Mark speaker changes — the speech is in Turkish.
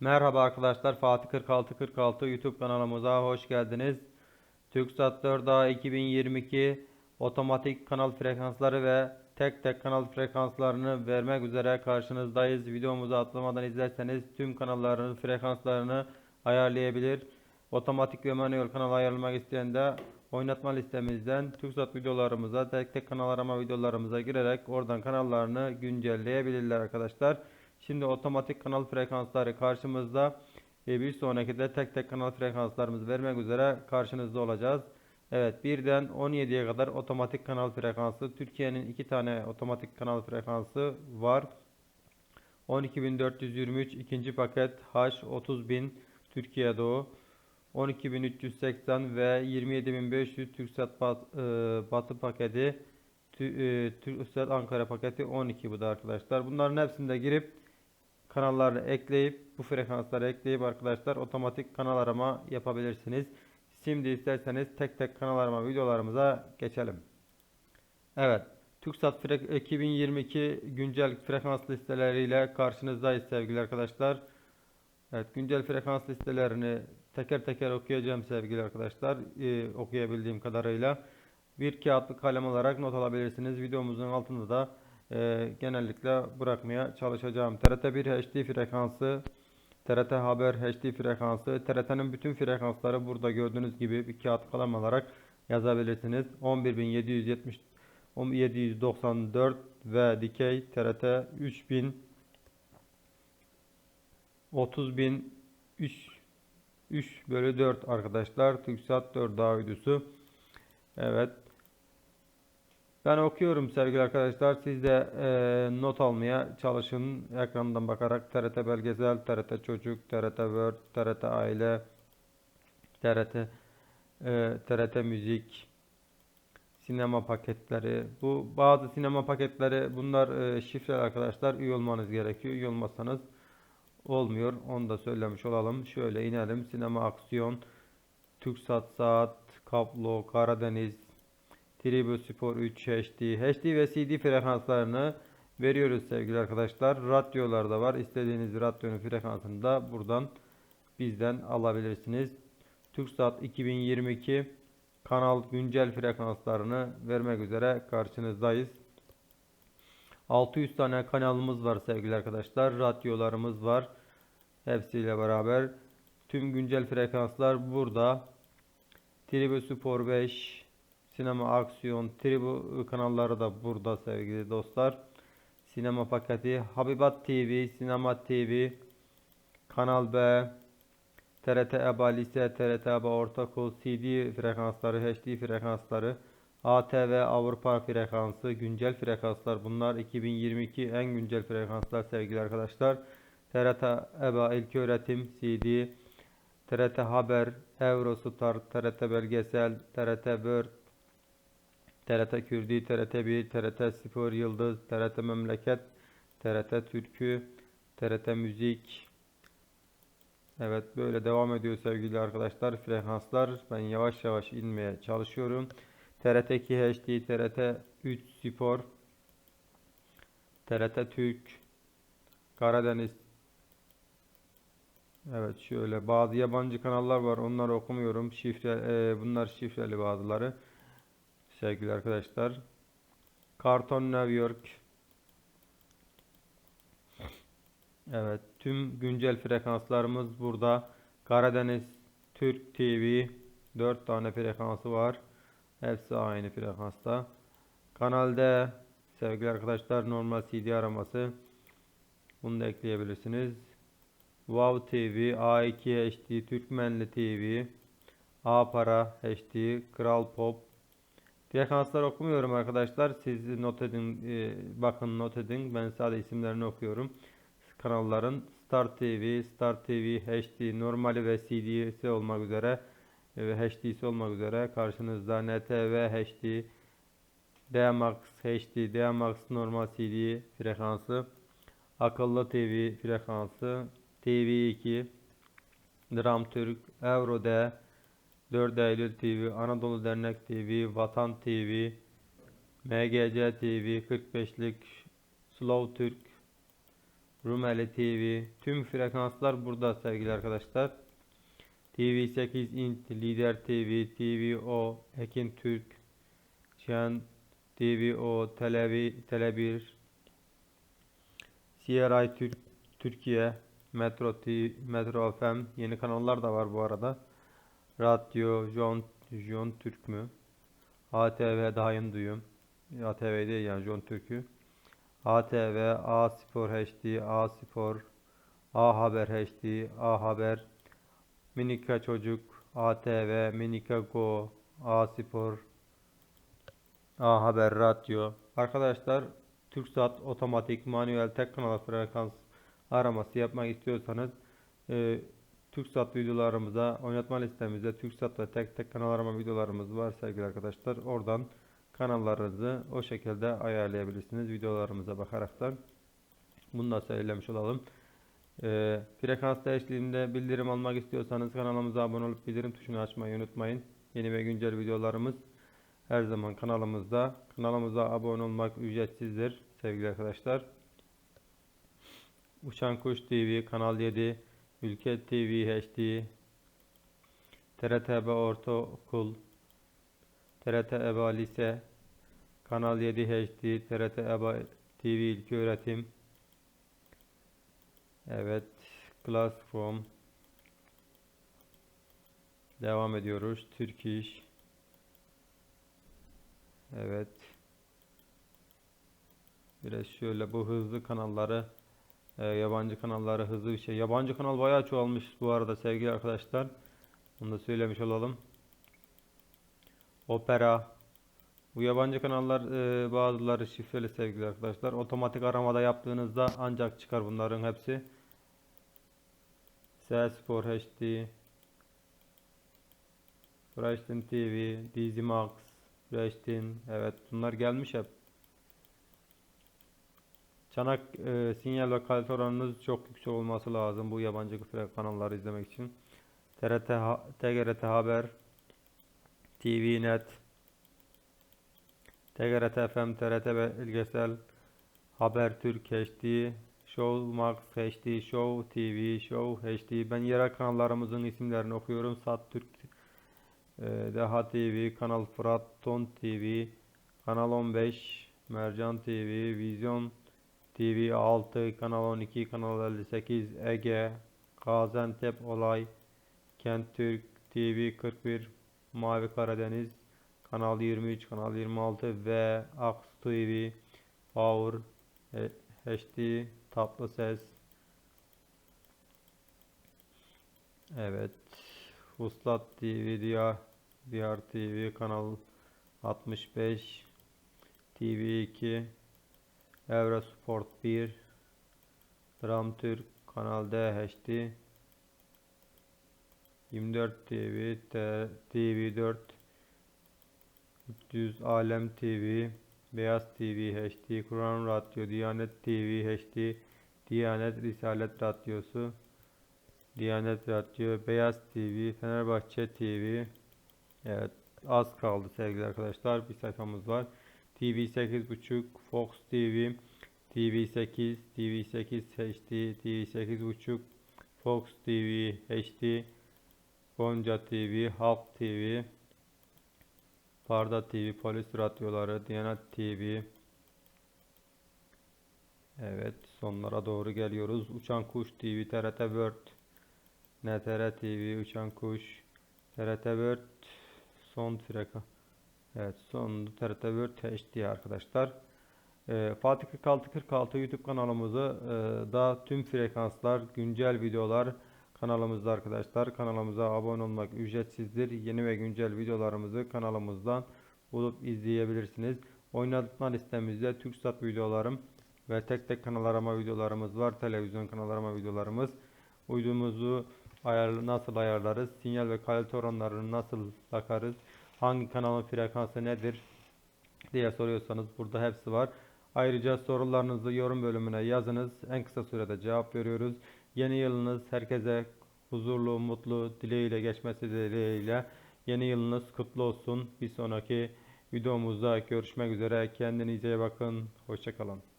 Speaker 1: Merhaba arkadaşlar Fatih 4646 YouTube kanalımıza hoş geldiniz. TürkSat 4A 2022 otomatik kanal frekansları ve tek tek kanal frekanslarını vermek üzere karşınızdayız. Videomuzu atlamadan izlerseniz tüm kanalların frekanslarını ayarlayabilir. Otomatik ve manuel kanal ayarlamak isteyen de oynatma listemizden TürkSat videolarımıza tek tek kanal arama videolarımıza girerek oradan kanallarını güncelleyebilirler arkadaşlar. Şimdi otomatik kanal frekansları karşımızda. E, bir sonraki de tek tek kanal frekanslarımızı vermek üzere karşınızda olacağız. Evet birden 17'ye kadar otomatik kanal frekansı. Türkiye'nin iki tane otomatik kanal frekansı var. 12423 ikinci paket H 30000 Türkiye Doğu. 12380 ve 27500 Türksat e, Batı paketi. Tü- e, Türksat Ankara paketi 12 bu da arkadaşlar. Bunların hepsinde girip kanalları ekleyip bu frekansları ekleyip arkadaşlar otomatik kanal arama yapabilirsiniz. Şimdi isterseniz tek tek kanal arama videolarımıza geçelim. Evet. TürkSat Frek 2022 güncel frekans listeleriyle karşınızdayız sevgili arkadaşlar. Evet, güncel frekans listelerini teker teker okuyacağım sevgili arkadaşlar. Ee, okuyabildiğim kadarıyla bir kağıtlı kalem olarak not alabilirsiniz. Videomuzun altında da e, genellikle bırakmaya çalışacağım. TRT1 HD frekansı, TRT Haber HD frekansı, TRT'nin bütün frekansları burada gördüğünüz gibi bir kağıt kalem olarak yazabilirsiniz. 11770 10794 ve dikey TRT 3000 30000 3 3 bölü 4 arkadaşlar. TürkSat 4 daha videosu. Evet. Ben okuyorum sevgili arkadaşlar. Siz de e, not almaya çalışın. Ekrandan bakarak TRT Belgesel, TRT Çocuk, TRT Word, TRT Aile, TRT e, TRT Müzik, sinema paketleri. Bu bazı sinema paketleri bunlar e, şifreli arkadaşlar. Üye olmanız gerekiyor. Üye olmazsanız olmuyor. Onu da söylemiş olalım. Şöyle inelim. Sinema Aksiyon, TürkSat Saat, Kablo, Karadeniz, Tribüspor 3 HD, HD ve CD frekanslarını veriyoruz sevgili arkadaşlar. Radyolar da var. İstediğiniz radyonun frekansını da buradan bizden alabilirsiniz. TürkSat 2022 kanal güncel frekanslarını vermek üzere karşınızdayız. 600 tane kanalımız var sevgili arkadaşlar. Radyolarımız var. Hepsiyle beraber tüm güncel frekanslar burada. Tribu Spor 5, Sinema Aksiyon, Tribu kanalları da burada sevgili dostlar. Sinema paketi, Habibat TV, Sinema TV, Kanal B, TRT EBA Lise, TRT EBA Ortaokul, CD frekansları, HD frekansları, ATV Avrupa frekansı, güncel frekanslar bunlar 2022 en güncel frekanslar sevgili arkadaşlar. TRT EBA İlköğretim CD, TRT Haber, Eurostar, TRT Belgesel, TRT World, TRT Kürdi, TRT 1, TRT Spor Yıldız, TRT Memleket, TRT Türkü, TRT Müzik. Evet böyle devam ediyor sevgili arkadaşlar frekanslar. Ben yavaş yavaş inmeye çalışıyorum. TRT 2 HD, TRT 3 Spor, TRT Türk, Karadeniz. Evet şöyle bazı yabancı kanallar var. Onları okumuyorum. Şifre e, bunlar şifreli bazıları. Sevgili arkadaşlar. Karton New York. Evet, tüm güncel frekanslarımız burada. Karadeniz Türk TV 4 tane frekansı var. Hepsi aynı frekansta. Kanal D sevgili arkadaşlar normal CD araması. Bunu da ekleyebilirsiniz. Wow TV, A2 HD, Türkmenli TV, A Para HD, Kral Pop. Frekanslar okumuyorum arkadaşlar. Siz not edin, e, bakın not edin. Ben sadece isimlerini okuyorum. Kanalların Star TV, Star TV, HD, normali ve CD'si olmak üzere ve HD'si olmak üzere karşınızda NTV HD, DMAX HD, DMAX normal CD frekansı, akıllı TV frekansı, TV2, Dramtürk, Euro D, 4 Eylül TV, Anadolu Dernek TV, Vatan TV, MGC TV, 45'lik Slow Türk, Rumeli TV. Tüm frekanslar burada sevgili arkadaşlar. TV8 Int, Lider TV, TVO, Ekin Türk, Cihan TVO, Televi, Tele1, CRI Türk, Türkiye, Metro TV, Metro FM, yeni kanallar da var bu arada. Radyo, Jon, Jon Türk mü? ATV yeni duyuyorum. ATV değil yani Jon Türk'ü. ATV, A Spor HD, A Spor, A Haber HD, A Haber, Minika Çocuk, ATV, Minika Go, A Spor, A Haber Radyo. Arkadaşlar TürkSat otomatik manuel tek kanal frekans araması yapmak istiyorsanız e, TürkSat videolarımıza oynatma listemizde TürkSat ve tek tek kanal arama videolarımız var sevgili arkadaşlar. Oradan kanallarınızı o şekilde ayarlayabilirsiniz videolarımıza bakaraktan. Bunu da söylemiş olalım. Ee, frekans değişikliğinde bildirim almak istiyorsanız kanalımıza abone olup bildirim tuşunu açmayı unutmayın. Yeni ve güncel videolarımız her zaman kanalımızda. Kanalımıza abone olmak ücretsizdir sevgili arkadaşlar. Uçan Kuş TV, Kanal 7, Ülke TV HD, TRT Ortaokul, TRT EBA Lise, Kanal 7 HD, TRT EBA TV İlköğretim, Evet, Classroom. Devam ediyoruz. Türk İş. Evet. Biraz şöyle bu hızlı kanalları, e, yabancı kanalları hızlı bir şey. Yabancı kanal bayağı çoğalmış bu arada sevgili arkadaşlar. Onu da söylemiş olalım. Opera. Bu yabancı kanallar e, bazıları şifreli sevgili arkadaşlar. Otomatik aramada yaptığınızda ancak çıkar bunların hepsi. Spor HD, Brashtin TV, Dizimax, Brashtin. Evet bunlar gelmiş hep. Çanak e, sinyal ve kalite oranınız çok yüksek olması lazım bu yabancı kanalları izlemek için. TRT, TGRT Haber, TVNet, TGRT FM, TRT Belgesel, Habertürk HD, Show Max HD, Show TV, Show HD. Ben yerel kanallarımızın isimlerini okuyorum. Sat Türk, e, Deha TV, Kanal Fırat, Ton TV, Kanal 15, Mercan TV, Vizyon TV 6, Kanal 12, Kanal 58, Ege, Gaziantep Olay, Kent Türk, TV 41, Mavi Karadeniz, Kanal 23, Kanal 26 ve Aks TV, Power, e, HD, Tatlı Ses. Evet. Vuslat TV, Diyar, Diyar TV, Kanal 65, TV2, Eurosport 1, Dram Türk, Kanal D HD, 24 TV, T- TV4, 300 Alem TV, Beyaz TV HD, Kur'an Radyo, Diyanet TV HD, Diyanet Risalet Radyosu, Diyanet Radyo, Beyaz TV, Fenerbahçe TV. Evet, az kaldı sevgili arkadaşlar. Bir sayfamız var. TV 8.5, Fox TV, TV8, TV8 HD, TV8.5, Fox TV HD, Gonca TV, Halk TV, Parda TV, Polis Radyoları, Diyanet TV. Evet, sonlara doğru geliyoruz. Uçan Kuş TV, TRT World, NTR TV, Uçan Kuş, TRT World, son freka. Evet, son TRT World HD arkadaşlar. Ee, Fatih 4646 YouTube kanalımızı e, da tüm frekanslar, güncel videolar kanalımızda arkadaşlar. Kanalımıza abone olmak ücretsizdir. Yeni ve güncel videolarımızı kanalımızdan bulup izleyebilirsiniz. Oynatma listemizde TürkSat videolarım ve tek tek kanal arama videolarımız var. Televizyon kanal arama videolarımız. Uydumuzu ayar, nasıl ayarlarız? Sinyal ve kalite oranlarını nasıl bakarız? Hangi kanalın frekansı nedir? diye soruyorsanız burada hepsi var. Ayrıca sorularınızı yorum bölümüne yazınız. En kısa sürede cevap veriyoruz. Yeni yılınız herkese huzurlu, mutlu dileğiyle geçmesi dileğiyle yeni yılınız kutlu olsun. Bir sonraki videomuzda görüşmek üzere. Kendinize iyi bakın. Hoşçakalın.